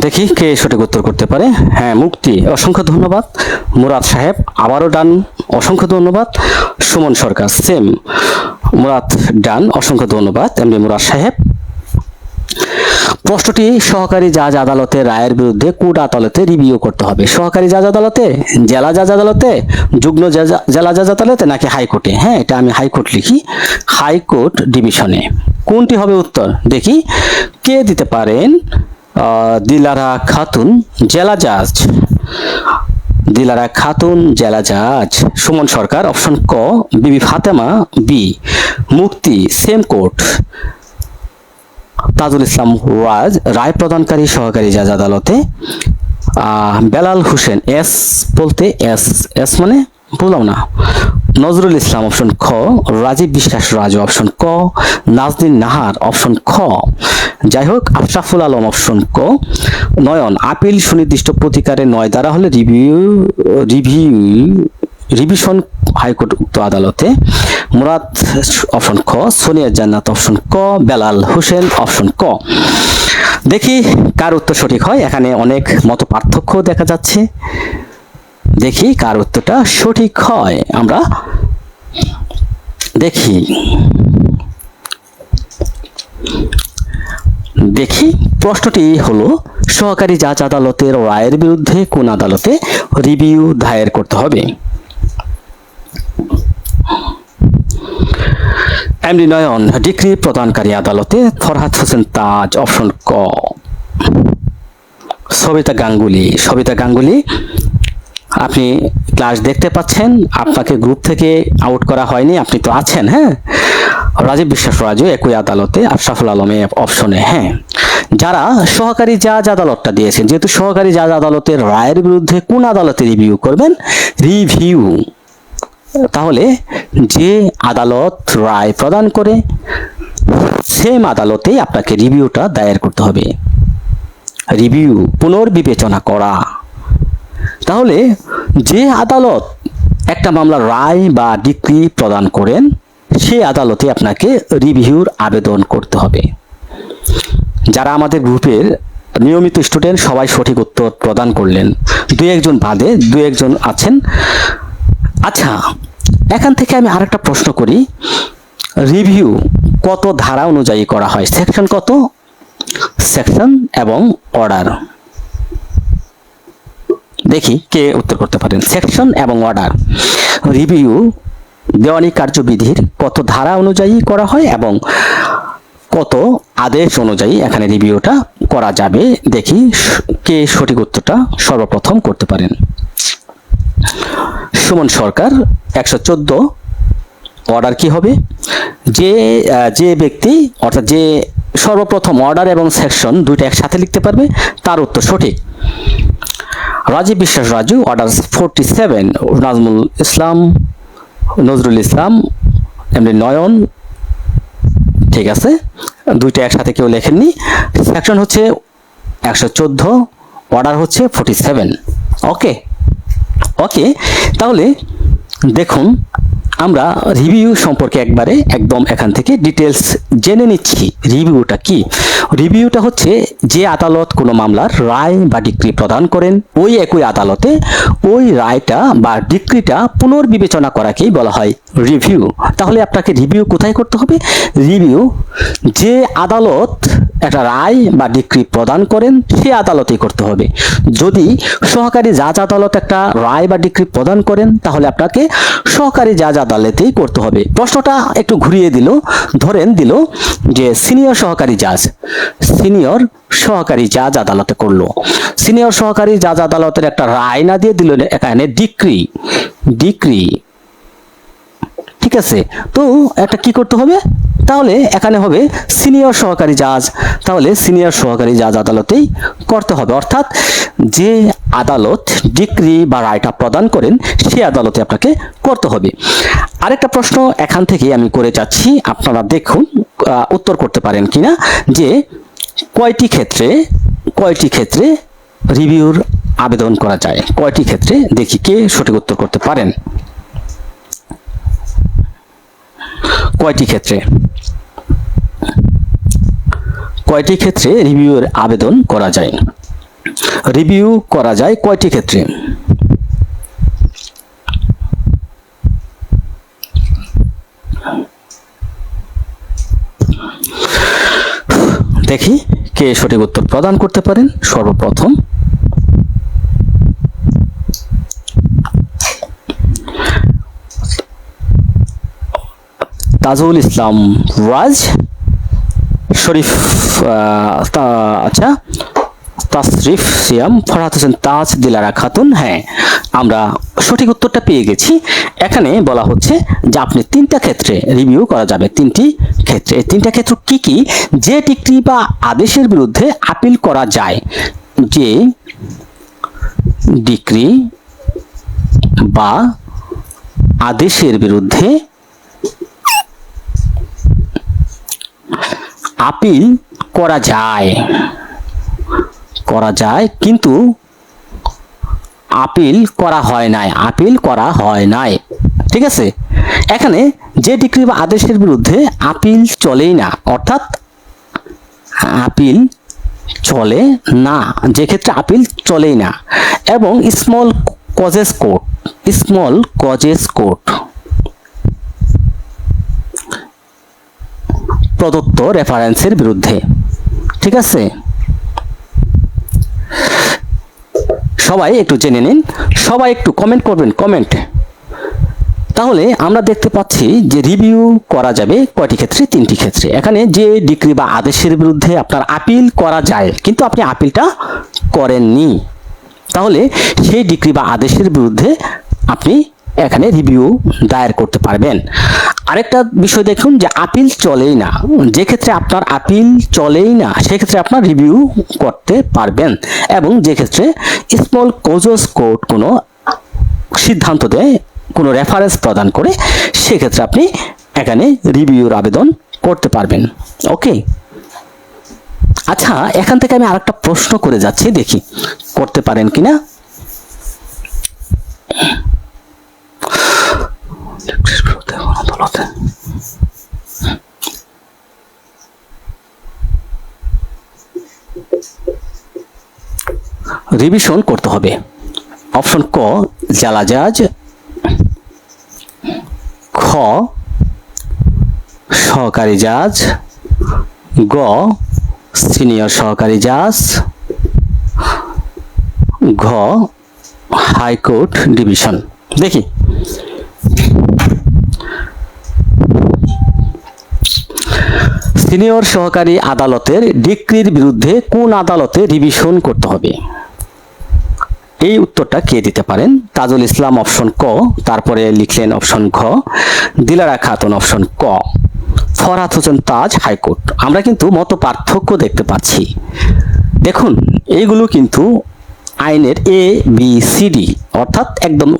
দেখি কে সঠিক উত্তর করতে পারে। হ্যাঁ মুক্তি। অসংখ্য ধন্যবাদ। মুরাদ সাহেব, আবারও ডান। অসংখ্য ধন্যবাদ। Suman Sarkar same Murad done. অসংখ্য ধন্যবাদ। এমনি মুরাদ সাহেব। প্রশ্নটি, সহকারী জাজ আদালতে রায়ের বিরুদ্ধে কোর্ট আদালতে রিভিউ করতে হবে। সহকারী জাজ আদালতে? জেলা জাজ আদালতে? যুগ্ম জেলা জাজ আদালতে নাকি হাইকোর্টে? হ্যাঁ এটা আমি হাইকোর্ট লিখি। হাইকোর্ট ডিভিশনে। কোনটি হবে উত্তর? দেখি। কে দিতে পারেন? দিলারা খাতুন, জেলা জাজ। দিলারা খাতুন, জেলা জাজ। সুমন সরকার, অপশন ক, Bibi Fatema, B Mukti same court. Tajul Islam ওয়াজ, রায় প্রদানকারী সহকারী জাজ আদালতে। বেলাল হোসেন, এস বলতে এস এস মানে বললাম না। নজরুল ইসলাম অপশন খ রাজীব বিশ্বাস রাজু অপশন ক নাজদিন নাহার অপশন খ। যাই হোক, আশরাফুল আলম অপশন ক। নয়ন, আপিল সুনির্দিষ্ট প্রতিকারে নয় দ্বারা হলে রিভিউ রিভিউ রিভিশন হাইকোর্ট উক্ত আদালতে। মুরাদ অপশন খ সোনিয়া জান্নাত অপশন ক, বেলাল হোসেন অপশন ক। দেখি কার উত্তর সঠিক হয়। এখানে অনেক মত পার্থক্য দেখা যাচ্ছে। দেখি কার উত্তরটা সঠিক হয়। আমরা দেখি। দেখি, প্রশ্নটি হলো, সহকারী জাজ আদালতের রায়ের বিরুদ্ধে কোন আদালতে রিভিউ দায়ের করতে হবে? এমডি নয়ন, ডিগ্রি প্রদানকারী আদালতে ফরহাদ হোসেন তাজ, অপশন ক। সবিতা গাঙ্গুলি সবিতা গাঙ্গুলি আপনি ক্লাস দেখতে পাচ্ছেন, আপনাকে গ্রুপ থেকে আউট করা হয়নি, আপনি তো আছেন হ্যাঁ? রাজীব বিশ্বাস রাজু, একই আদালতে, আশরাফুল আলমে অপশনে হ্যাঁ। যারা সহকারী জাজ আদালতটা দিয়েছেন, যেহেতু সহকারী জাজ আদালতের রায়ের বিরুদ্ধে কোন আদালতে রিভিউ করবেন? রিভিউ তাহলে যে আদালত রায় প্রদান করে সেম আদালতেই আপনাকে রিভিউটা দায়ের করতে হবে। রিভিউ পুনর্বিবেচনা করা। তাহলে যে আদালত একটা মামলার রায় বা ডিক্রি প্রদান করেন, সে আদালতে আপনাকে রিভিউর আবেদন করতে হবে। যারা আমাদের গ্রুপের নিয়মিত স্টুডেন্ট সবাই সঠিক উত্তর প্রদান করলেন। দু একজন বাদে দু একজন আছেন। আচ্ছা এখান থেকে আমি আরেকটা প্রশ্ন করি। রিভিউ কত ধারা অনুযায়ী করা হয়? সেকশন কত? সেকশন এবং অর্ডার। দেখি কে উত্তর করতে পারেন। সেকশন এবং অর্ডার রিভিউ দেওয়ানি কার্যবিধির কত ধারা অনুযায়ী করা হয় এবং কত আদেশ অনুযায়ী এখানে রিভিউটা করা যাবে। দেখি কে সঠিক উত্তরটা সর্বপ্রথম করতে পারেন। সুমন সরকার, একশো চোদ্দ। অর্ডার কি হবে? যে যে ব্যক্তি, অর্থাৎ যে সর্বপ্রথম অর্ডার এবং সেকশন দুইটা একসাথে লিখতে পারবে, তার উত্তর সঠিক। Rajib Biswas Raju order forty seven Nazmul Islam Nazrul Islam এমনি নয়ন ঠিক আছে? দুইটা একসাথে কেউ লেখেননি। সেকশন হচ্ছে একশো চোদ্দ অর্ডার হচ্ছে ফোর্টি সেভেন ওকে ওকে তাহলে দেখুন, আমরা রিভিউ সম্পর্কে একবারে একদম এখান থেকে ডিটেলস জেনে নিচ্ছি। রিভিউটা কি? রিভিউটা হচ্ছে যে আদালত কোনো মামলার রায় বা ডিক্রি প্রদান করেন, ওই একই আদালতে ওই রায়টা বা ডিক্রিটা পুনর্বিবেচনা করাকেই বলা হয় রিভিউ। তাহলে আপনাকে রিভিউ কোথায় করতে হবে? রিভিউ যে আদালত একটা রায় বা ডিক্রি প্রদান করেন, সে আদালতেই করতে হবে। যদি সহকারী জাজ আদালত একটা রায় বা ডিক্রি প্রদান করেন, তাহলে আপনাকে সহকারী জাজ আদালতেই করতে হবে। প্রশ্নটা একটু ঘুরিয়ে দিল, ধরেন দিল যে সিনিয়র সহকারী জাজ, সিনিয়র সহকারী জাজ আদালতে করল। সিনিয়র সহকারী জাজ আদালতের একটা রায় না দিয়ে দিল এখানে ডিক্রি ডিক্রি ঠিক আছে? তো একটা কি করতে হবে? তাহলে এখানে হবে সিনিয়র সহকারী জাজ। তাহলে সিনিয়র সহকারী জাজ আদালতেই করতে হবে। অর্থাৎ যে আদালত ডিক্রি বা রায়টা প্রদান করেন, সে আদালতে আপনাকে করতে হবে। আরেকটা প্রশ্ন এখান থেকে আমি করে যাচ্ছি। আপনারা দেখুন উত্তর করতে পারেন কিনা যে কয়টি ক্ষেত্রে কয়টি ক্ষেত্রে রিভিউর আবেদন করা যায়? কয়টি ক্ষেত্রে? দেখি কে সঠিক উত্তর করতে পারেন। কয়টি ক্ষেত্রে? কয়টি ক্ষেত্রে রিভিউয়ের আবেদন করা যায়? রিভিউ করা যায় কয়টি ক্ষেত্রে? দেখি কে সঠিক উত্তর প্রদান করতে পারেন। সর্বপ্রথম তাজুল ইসলাম রাজ শরীফ আচ্ছা তাসরিফ সিয়াম, ফরহাদ হোসেন তাজ, দিলারা খাতুন হ্যাঁ আমরা সঠিক উত্তরটা পেয়ে গেছি। এখানে বলা হচ্ছে যে আপনি তিনটা ক্ষেত্রে রিভিউ করা যাবে, তিনটি ক্ষেত্রে। তিনটা ক্ষেত্র কি কি? যে ডিগ্রি বা আদেশের বিরুদ্ধে আপিল করা যায়, যে ডিগ্রি বা আদেশের বিরুদ্ধে আপিল করা যায়। করা যায়, কিন্তু আপিল করা হয় নাই, আপিল করা হয় নাই। ঠিক আছে? এখানে যে ডিগ্রি বা আদেশের বিরুদ্ধে আপিল চলেই না, অর্থাৎ আপিল চলে না, যে ক্ষেত্রে আপিল চলেই না। এবং small causes court small causes court প্রদত্ত রেফারেন্সের বিরুদ্ধে। ঠিক আছে? সবাই একটু জেনে নিন, সবাই একটু কমেন্ট করবেন কমেন্ট তাহলে আমরা দেখতে পাচ্ছি যে রিভিউ করা যাবে কয়টি ক্ষেত্রে? তিনটি ক্ষেত্রে। এখানে যে ডিগ্রি বা আদেশের বিরুদ্ধে আপনার আপিল করা যায়, কিন্তু আপনি আপিলটা করেননি। তাহলে সেই ডিগ্রি বা আদেশের বিরুদ্ধে আপনি এখানে রিভিউ দায়ের করতে পারবেন। আরেকটা বিষয় দেখুন যে আপিল চলেই না। যে ক্ষেত্রে আপনার আপিল চলেই না সেক্ষেত্রে আপনার রিভিউ করতে পারবেন এবং যে ক্ষেত্রে স্মল কোজস কোর্ট কোনো সিদ্ধান্ত দেয়, কোনো রেফারেন্স প্রদান করে সেক্ষেত্রে আপনি এখানে রিভিউর আবেদন করতে পারবেন। ওকে আচ্ছা এখান থেকে আমি আরেকটা প্রশ্ন করে যাচ্ছি, দেখি করতে পারেন কিনা। রিভিশন করতে হবে। অপশন ক জাজ খ, সহকারী জাজ গ, সিনিয়র সহকারী জাজ ঘ, হাইকোর্ট ডিভিশন। দেখি। সিনিয়র সহকারী আদালতের ডিক্রির বিরুদ্ধে কোন আদালতে রিভিশন করতে হবে? এই উত্তরটা কে দিতে পারেন? তাজুল ইসলাম অপশন ক, তারপরে লিখলেন অপশন ঘ, দিলারা খাতুন অপশন ক, ফরহাদ হোসেন তাজ হাইকোর্ট। আমরা কিন্তু মত পার্থক্য দেখতে পাচ্ছি। দেখুন, এইগুলো কিন্তু আইনের এ বি সি ডি অর্থাৎ একদম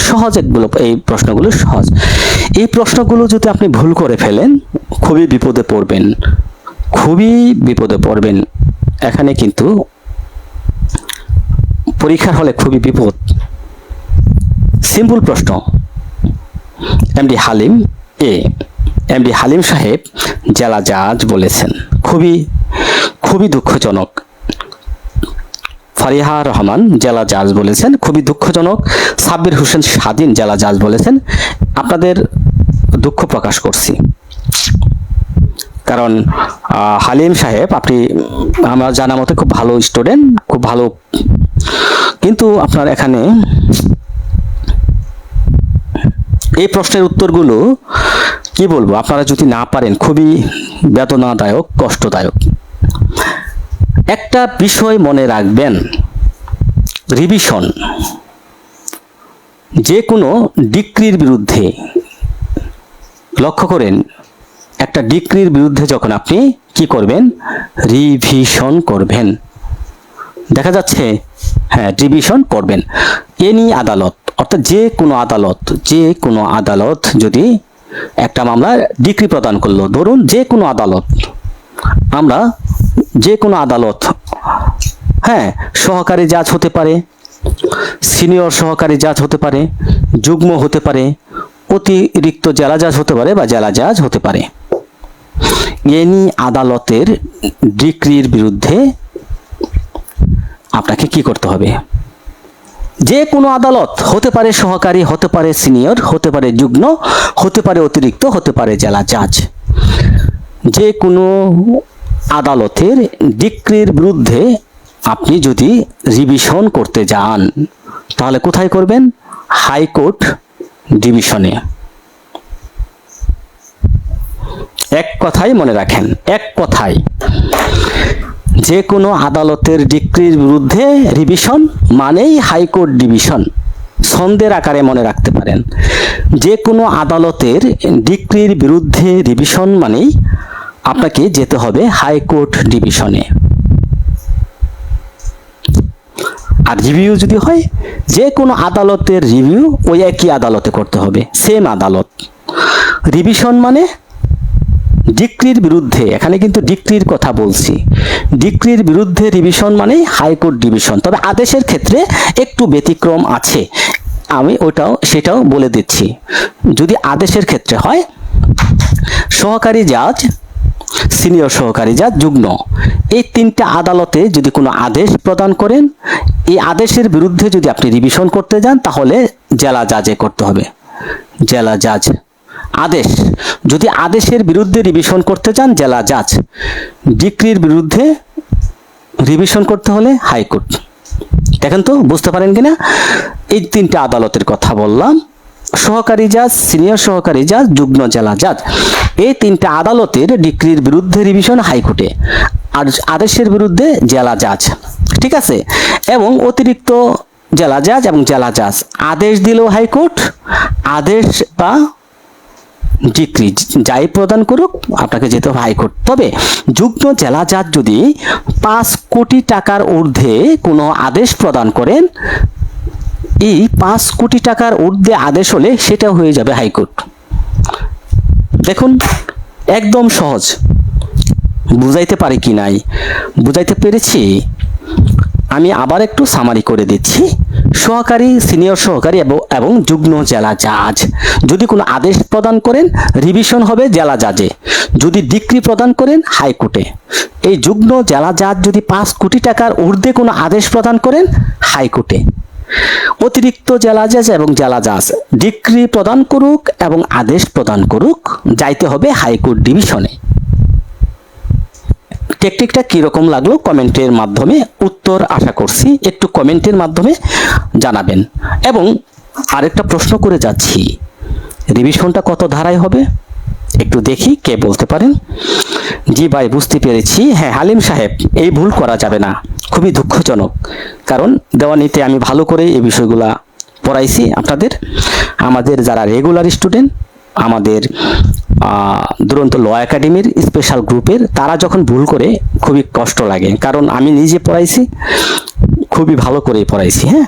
সহজ একগুলো, এই প্রশ্নগুলো সহজ। এই প্রশ্নগুলো যদি আপনি ভুল করে ফেলেন, খুবই বিপদে পড়বেন। খুবই বিপদে পড়বেন। এখানে কিন্তু পরীক্ষার হলে খুবই বিপদ। সিম্পল প্রশ্ন। MD Halim A, MD Halim সাহেব জেলা জাজ বলেছেন। খুবই খুবই দুঃখজনক। ফারিহা রহমান, জেলা জাজ বলেছেন, খুবই দুঃখজনক। সাব্বির হোসেন স্বাধীন জেলা জাজ বলেছেন, আপনাদের দুঃখ প্রকাশ করছি। কারণ হালিম সাহেব, আপনি আমার জানা মতে খুব ভালো স্টুডেন্ট, খুব ভালো। কিন্তু আপনার এখানে এই প্রশ্নের উত্তরগুলো কি বলব? আপনারা যদি না পারেন, খুবই বেদনাদায়ক, কষ্টদায়ক। একটা বিষয় মনে রাখবেন। রিভিশন যে কোনো ডিক্রির বিরুদ্ধে লক্ষ্য করেন, একটা ডিক্রির বিরুদ্ধে যখন আপনি কি করবেন? রিভিশন করবেন। দেখা যাচ্ছে হ্যাঁ রিভিশন করবেন। এনি আদালত, অর্থাৎ যে কোনো আদালত, যে কোনো আদালত যদি একটা মামলা ডিক্রি প্রদান করল, ধরুন যে কোনো আদালত, আমরা যে কোনো আদালত। হ্যাঁ সহকারী জাজ হতে পারে, সিনিয়র সহকারী জাজ হতে পারে, যুগ্ম হতে পারে, অতিরিক্ত জেলা জাজ হতে পারে বা জেলা জাজ হতে পারে। এনি আদালতের ডিক্রির বিরুদ্ধে আপনাকে কি করতে হবে? যে কোনো আদালত, হতে পারে সহকারী, হতে পারে সিনিয়র, হতে পারে যুগ্ম, হতে পারে অতিরিক্ত, হতে পারে জেলা জাজ। যে কোনো আদালতের ডিক্রির বিরুদ্ধে আপনি যদি রিভিশন করতে যান, তাহলে কোথায় করবেন? হাইকোর্ট ডিভিশনে। এক কথাই মনে রাখেন, এক কথাই। যে কোনো আদালতের ডিক্রির বিরুদ্ধে রিভিশন মানেই হাইকোর্ট ডিভিশন। ছন্দের আকারে মনে রাখতে পারেন। যে কোনো আদালতের ডিক্রির বিরুদ্ধে রিভিশন মানেই আপনাকে যেতে হবে হাইকোর্ট ডিভিশনে। আর রিভিউ যদি হয় যে কোনো আদালতের রিভিউ ওই একই আদালতে করতে হবে, সেম আদালত। রিভিশন মানে ডিক্রির বিরুদ্ধে, এখানে কিন্তু ডিক্রির কথা বলছি। ডিক্রির বিরুদ্ধে রিভিশন মানে হাইকোর্ট ডিভিশন। তবে আদেশের ক্ষেত্রে একটু ব্যতিক্রম আছে। আমি ওটাও, সেটাও বলে দিচ্ছি। যদি আদেশের ক্ষেত্রে হয়, সহকারী জাজ সিনিয়র সহকারী জাজ যুগ্ম। এই তিনটা আদালতে যদি কোনো আদেশ প্রদান করেন, এই আদেশের বিরুদ্ধে যদি আপনি রিভিশন করতে যান, তাহলে জেলা জাজে করতে হবে। জেলা জাজ আদেশ। যদি আদেশের বিরুদ্ধে রিভিশন করতে চান, জেলা জাজ ডিক্রির বিরুদ্ধে রিভিশন করতে হলে হাইকোর্ট। দেখেন তো, বুঝতে পারেন কিনা? এই তিনটা আদালতের কথা বললাম। সহকারী জাজ, সিনিয়র সহকারী জাজ, যুগ্ম জেলা জাজ। এই তিনটা আদালতের ডিক্রির বিরুদ্ধে রিভিশন হাইকোর্টে। আর আদেশের বিরুদ্ধে জেলা জাজ। ঠিক আছে? এবং অতিরিক্ত জেলা জাজ এবং জেলা জাজ। আদেশ দিলেও হাইকোর্ট, আদেশ বা ডিক্রি যাই প্রদান করুক, আপনাকে যেতে হবে হাইকোর্ট। তবে যুগ্ম জেলা জাজ যদি পাঁচ কোটি টাকার ঊর্ধ্বে কোনো আদেশ প্রদান করেন এই পাঁচ কোটি টাকার ঊর্ধ্বে আদেশ হলে সেটা হয়ে যাবে হাইকোর্ট। দেখুন, একদম সহজ। বুঝাইতে পারি কি নাই? বুঝাইতে পেরেছি? আমি আবার একটু সামারি করে দিচ্ছি। সহকারী সিনিয়র সহকারী এবং যুগ্ম জেলা জাজ যদি কোনো আদেশ প্রদান করেন রিভিশন হবে জেলা জাজে যদি ডিক্রি প্রদান করেন, হাইকোর্টে। এই যুগ্ম জেলা জাজ যদি পাঁচ কোটি টাকার ঊর্ধ্বে কোনো আদেশ প্রদান করেন, হাইকোর্টে। অতিরিক্ত জেলা জাজ এবং জেলা জাজ ডিক্রি প্রদান করুক এবং আদেশ প্রদান করুক, যাইতে হবে হাইকোর্ট ডিভিশনে। টেকনিকটা কীরকম লাগল কমেন্টের মাধ্যমে উত্তর আশা করছি, একটু কমেন্টের মাধ্যমে জানাবেন। এবং আরেকটা প্রশ্ন করে যাচ্ছি, রিভিশনটা কত ধারায় হবে? একটু দেখি কে বলতে পারেন। জি ভাই, বুঝতে পেরেছি। হ্যাঁ হালিম সাহেব, এই ভুল করা যাবে না। খুবই দুঃখজনক। কারণ দেওয়ানিতে আমি ভালো করে এই বিষয়গুলা পড়াইছি আপনাদের। আমাদের যারা রেগুলার স্টুডেন্ট আমাদের দুরন্ত ল একাডেমির স্পেশাল গ্রুপের তারা যখন ভুল করে, খুবই কষ্ট লাগে। কারণ আমি নিজে পড়াইছি, খুবই ভালো করে পড়াইছি হ্যাঁ?